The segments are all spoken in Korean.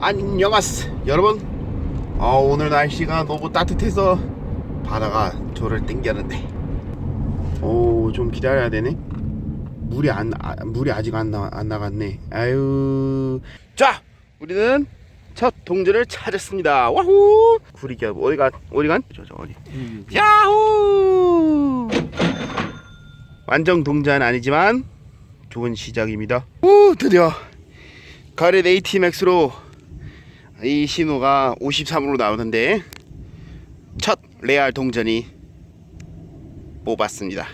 안녕하세요 여러분. 어, 오늘 날씨가 너무 따뜻해서 바다가 저를 땡겼는데. 오좀 기다려야 되네. 물이 안 아, 물이 아직 안, 나, 안 나갔네. 아유. 자 우리는 첫 동전을 찾았습니다. 와후! 구리기야 어디가 어디간? 저저 어디? 야후! 완전 동전 아니지만 좋은 시작입니다. 오 드디어 가렛 ATMX로 이 신호가 53으로 나오는데 첫 레알 동전이 뽑았습니다.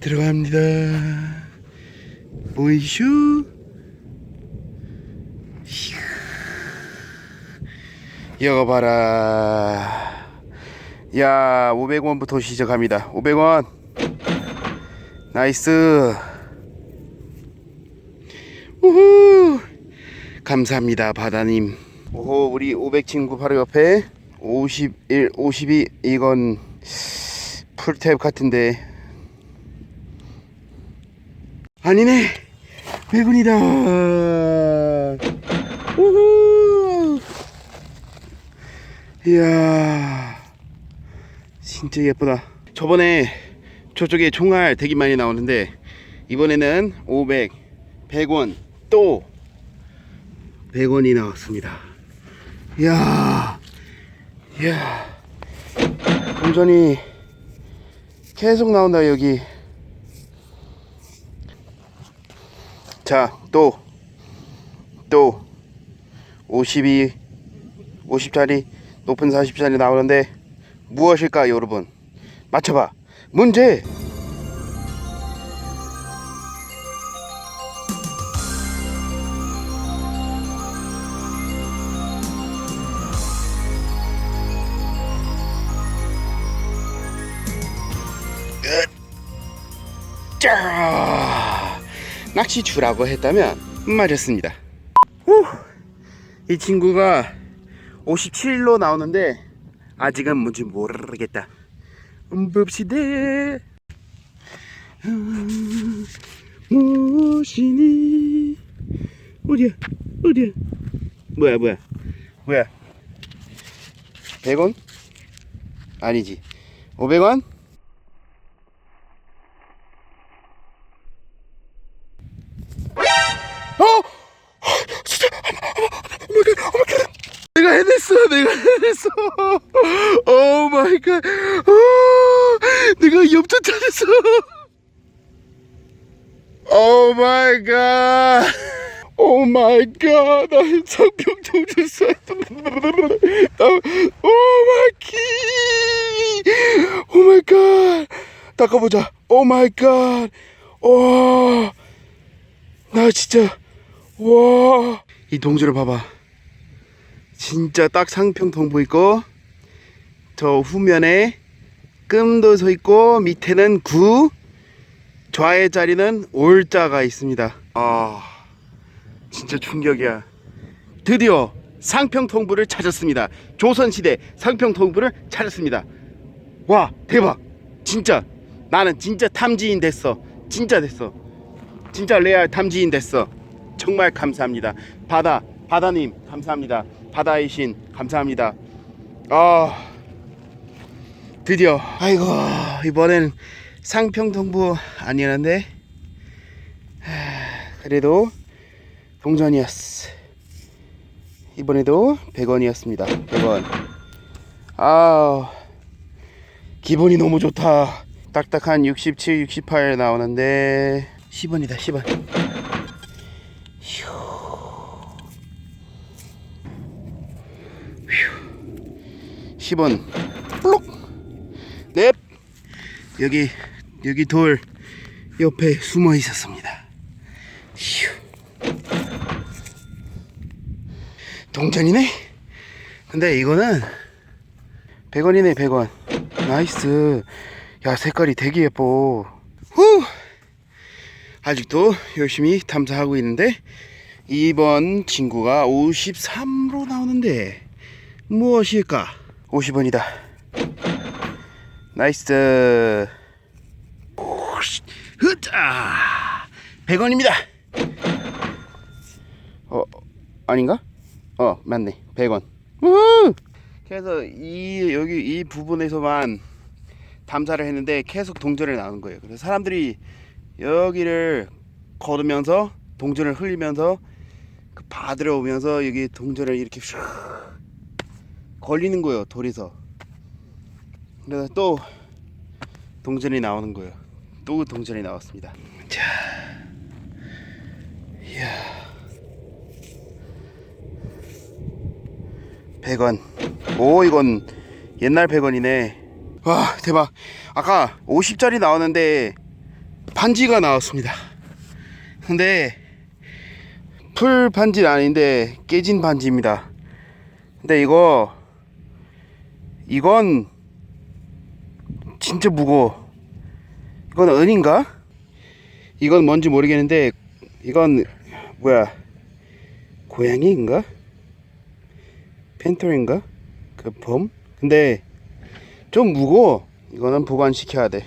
들어갑니다. 보이슈. 이거 봐라. 야 500원부터 시작합니다. 500원. 나이스. 우후. 감사합니다 바다님 오호 우리 500 친구 바로 옆에 51 52 이건 풀탭 같은데. 아니네 100원이다. 우후. 이야 진짜 예쁘다. 저번에 저쪽에 총알 되게 많이 나오는데 이번에는 500 100원 또 100원이 나왔습니다 이야 이야. 동전이 계속 나온다 여기. 자 또. 또. 52 50짜리 높은 40짜리 나오는데 무엇일까 여러분? 맞춰봐. 문제 짜 낚시 주라고 했다면 맞았습니다. 후, 이 친구가 57로 나오는데 아직은 뭔지 모르겠다. 음 봅시다. 음, 무엇이니? 어디야? 어디야? 뭐야 뭐야? 뭐야? 100원? 아니지. 500원? 해냈어! 오 마이 갓! 어, 내가 엽전 찾았어! 오 마이 갓! 오 마이 갓! 나 상병 좀 줬어! 오 마이 키! 오 마이 갓! 닦아보자! 오 마이 갓! 와! 나 진짜 와! 이 동전을 봐봐. 진짜 딱 상평통 보이고 저 후면에 끔도 서 있고 밑에는 구 좌의 자리는 올자가 있습니다. 아 진짜 충격이야. 드디어 상평통부를 찾았습니다. 조선시대 상평통부를 찾았습니다. 와 대박 진짜 나는 진짜 탐지인 됐어 진짜 됐어 진짜 레알 탐지인 됐어 정말 감사합니다 바다 바다님 감사합니다 바다의 신 감사합니다. 아 드디어. 아이고 이번엔 상평통부 아니었는데. 하, 그래도 동전이었어. 이번에도 100원이었습니다. 100원. 아 기분이 너무 좋다. 딱딱한 67, 68 나오는데. 10원이다 10원 10원 플록. 넵. 여기 여기 돌 옆에 숨어 있었습니다. 휴. 동전이네? 근데 이거는 100원이네 100원. 나이스. 야 색깔이 되게 예뻐. 후! 아직도 열심히 탐사하고 있는데 이번 친구가 53로 나오는데 무엇일까 50원이다. 나이스. 흐자 100원입니다. 어 아닌가? 어 맞네. 100원. 우후! 그래서 이 여기 이 부분에서만 담사를 했는데 계속 동전을 나오는 거예요. 그래서 사람들이 여기를 걸으면서 동전을 흘리면서 그 바들어 오면서 여기 동전을 이렇게 슉 걸리는 거예요 돌에서. 그래서 또 동전이 나오는 거예요. 또 동전이 나왔습니다. 자 이야. 100원. 오 이건 옛날 100원이네. 와 대박. 아까 50짜리 나왔는데 반지가 나왔습니다. 근데 풀 반지는 아닌데 깨진 반지입니다. 근데 이거 이건 진짜 무거워 이건 은인가? 이건 뭔지 모르겠는데 이건 뭐야 고양이인가? 펜터인가? 그 범? 근데 좀 무거워 이거는 보관시켜야 돼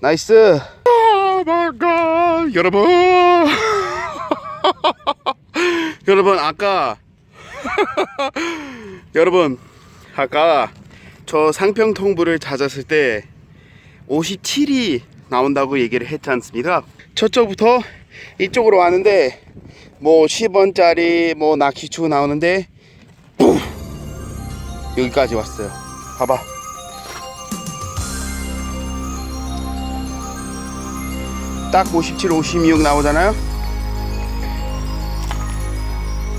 나이스 오마이갓 여러분 여러분 아까 여러분 아까 저 상평통부를 찾았을 때 57이 나온다고 얘기를 했지 않습니까? 저쪽부터 이쪽으로 왔는데 뭐 10원짜리 뭐 낚시추 나오는데 뿡! 여기까지 왔어요. 봐봐. 딱 57, 56 나오잖아요?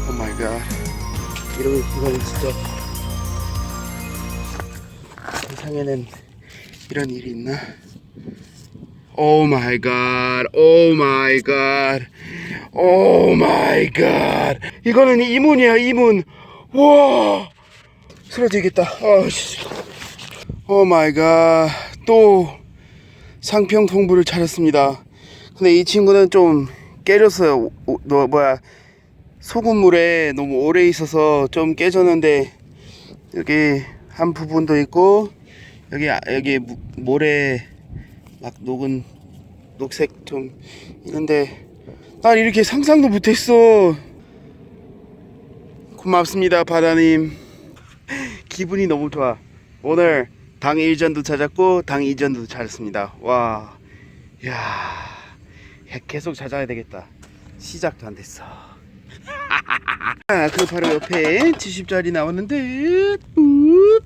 오 마이 갓. 이러면 이건 진짜 세상에는 이런 일이 있나 오 마이 갓, 오 마이 갓, 오 마이 갓. 이거는 이문이야, 이문. 와, 쓰러지겠다. 오 마이 갓. 또 상평 통부를 찾았습니다. 근데 이 친구는 좀 깨졌어요. 오, 너 뭐야? 소금물에 너무 오래 있어서 좀 깨졌는데 여기 한 부분도 있고 여기 아- 여기 무- 모래 막 녹은 녹색 좀 있는데 난 이렇게 상상도 못했어. 고맙습니다 바다님. 기분이 너무 좋아. 오늘 당 1전도 찾았고 당 2전도 찾았습니다. 와 야, 야 계속 찾아야 되겠다. 시작도 안 됐어. 아, 그 바로 옆에 70짜리 나왔는데 우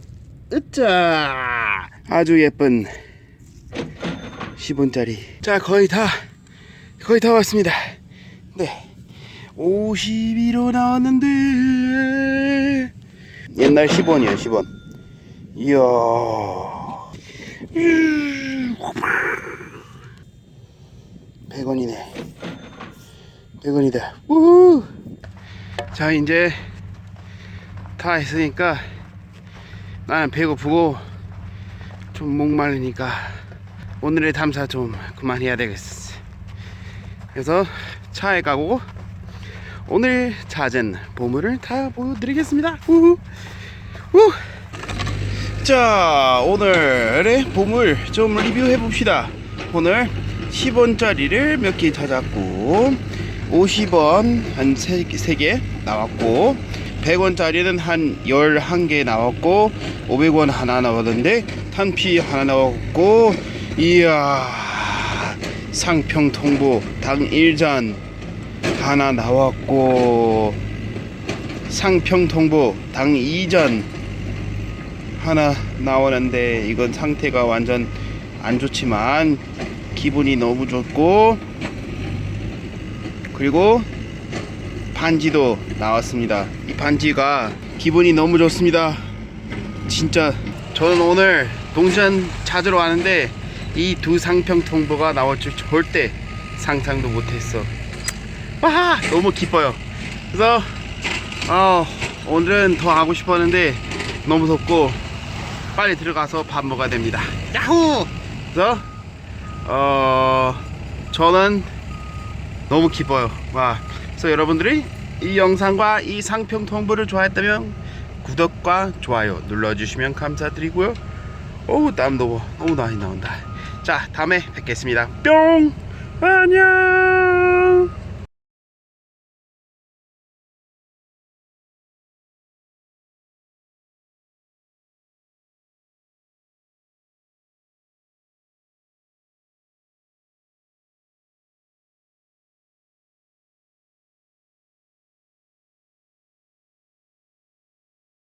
으짜! 아주 예쁜 10원짜리. 자 거의 다 거의 다 왔습니다. 네. 52로 나왔는데. 옛날 10원이에요 10원 이야. 100원이네. 100원이다. 우후! 자 이제 다 했으니까 나는 배고프고 좀 목마르니까 오늘의 탐사 좀 그만해야 되겠어. 그래서 차에 가고 오늘 찾은 보물을 다 보여드리겠습니다. 우후. 우. 자 오늘의 보물 좀 리뷰해 봅시다. 오늘 10원짜리를 몇 개 찾았고 50원 한 3개 나왔고 100원짜리는 한 11개 나왔고 500원 하나 나왔는데 탄피 하나 나왔고 이야 상평통보 당 1전 하나 나왔고 상평통보 당 2전 하나 나오는데 이건 상태가 완전 안 좋지만 기분이 너무 좋고 그리고 반지도 나왔습니다. 이 반지가 기분이 너무 좋습니다. 진짜 저는 오늘 동전 찾으러 왔는데 이 두 상평 통보가 나올 줄 절대 상상도 못했어. 와 너무 기뻐요. 그래서 어, 오늘은 더 하고 싶었는데 너무 덥고 빨리 들어가서 밥 먹어야 됩니다. 야호! 그래서 어 저는 너무 기뻐요. 와. 그래서 여러분들이 이 영상과 이 상평 통보를 좋아했다면 구독과 좋아요 눌러주시면 감사드리고요. 어우 땀 너무 너무 많이 나온다. 자 다음에 뵙겠습니다. 뿅 안녕.